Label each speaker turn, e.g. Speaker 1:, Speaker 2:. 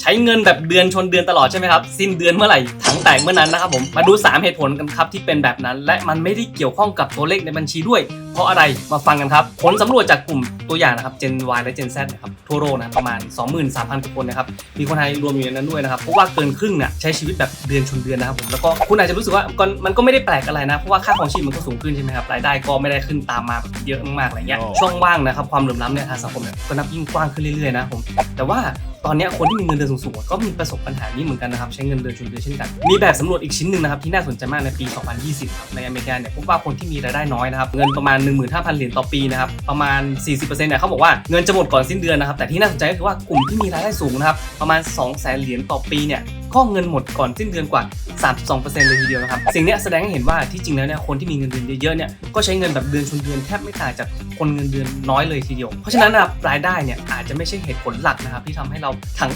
Speaker 1: ใช้เงินแบบเดือนชนเดือนตลอดใช่ไหมครับ สิ้นเดือนเมื่อไหร่ถังแตกเมื่อนั้นนะครับผมมาดู 3 เหตุผลกันครับที่เป็นแบบนั้น และมันไม่ได้เกี่ยวข้องกับตัวเลขในบัญชีด้วย เพราะอะไรมาฟังกันครับ ผลสำรวจจากกลุ่มตัวอย่างนะครับ Gen Y และ Gen Z นะครับทั่วโลกนะประมาณ 23,000กว่าคนนะครับมีคนไทยรวมอยู่ในนั้นด้วยนะครับเพราะว่าเกินครึ่งเนี่ยใช้ชีวิตแบบเดือนชนเดือนนะครับผมแล้วก็คุณอาจจะรู้สึกว่าก็มันก็ไม่ได้แปลกอะไรนะเพราะว่าค่าของชีพมันก็สูงขึ้นใช่ไหมครับรายได้ก็ไม่ได้ขึ้นตามมาแบบเยอะมากๆอะไรเงี้ย
Speaker 2: อ๋อ
Speaker 1: ช่องว่างนะครับความเหลื่อมล้ำเนี่ยทางสังคมเนี่ยก็นับยิ่งกว้างขึ้นเรื่อยๆนะครับผมแต่ว่า ตอนนี้คนที่มีเงินเดือนสูงๆก็มีประสบปัญหานี้เหมือนกันนะครับใช้เงินเดือนชนเดือนเช่นกัน มีแบบสำรวจอีกชิ้นหนึ่งนะครับที่น่าสนใจมากในปี 2020ครับในอเมริกาเนี่ยพบว่าคนที่มีรายได้น้อยนะครับเงินประมาณ 15,000 เหรียญต่อปีนะครับประมาณ 40%เนี่ยเขาบอกว่าเงินจะหมดก่อนสิ้นเดือนนะครับแต่ที่น่าสนใจก็คือว่ากลุ่มที่มีรายได้สูงนะครับประมาณ 200,000 เหรียญต่อปีเนี่ย ก็เงินหมดก่อนสิ้นเดือนกว่า 32%เลยทีเดียวนะครับ สิ่งนี้แสดงให้เห็นว่าที่จริงแล้วเนี่ยคนที่มีเงินเดือนเยอะๆเนี่ยก็ใช้เงินแบบเดือนชนเดือนแทบไม่ต่างจากคนเงินเดือนน้อยเลยทีเดียว เพราะฉะนั้นนะรายได้เนี่ยอาจจะไม่ใช่เหตุผลหลักนะครับที่ทำให้เราถัง